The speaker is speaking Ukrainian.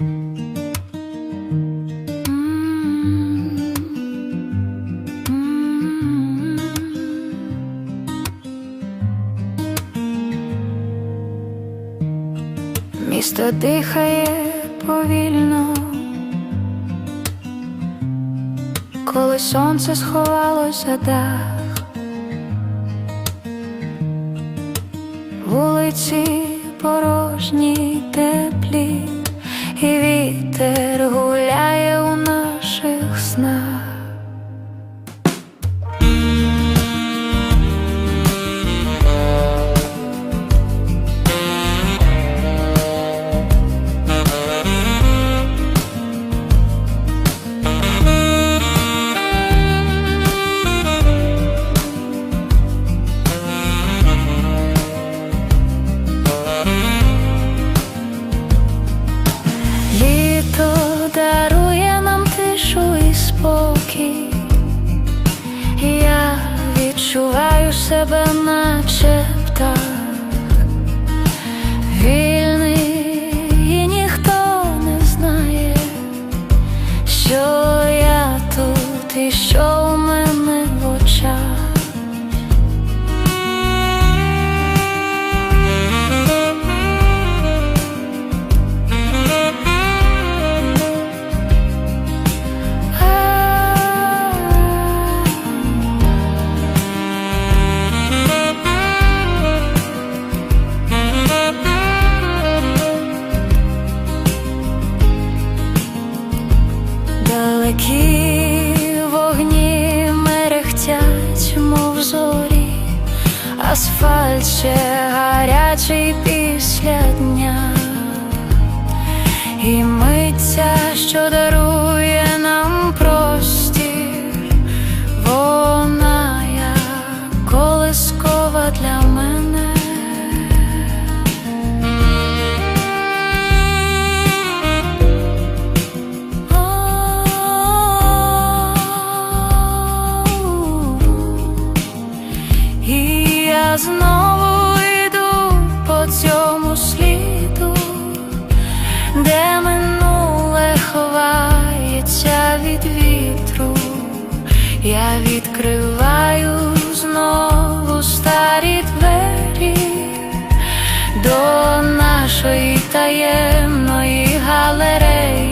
Місто дихає повільно, коли сонце сховалось за дах, вулиці порожні, теплі, і вітер гуляє Себе, наче птах. Вільний, і ніхто не знає, що я тут і що Далекі вогні мерехтять, мов зорі, асфальт ще гарячий після дня, і миття, що дарує я відкриваю знову старі двері до нашої таємної галереї.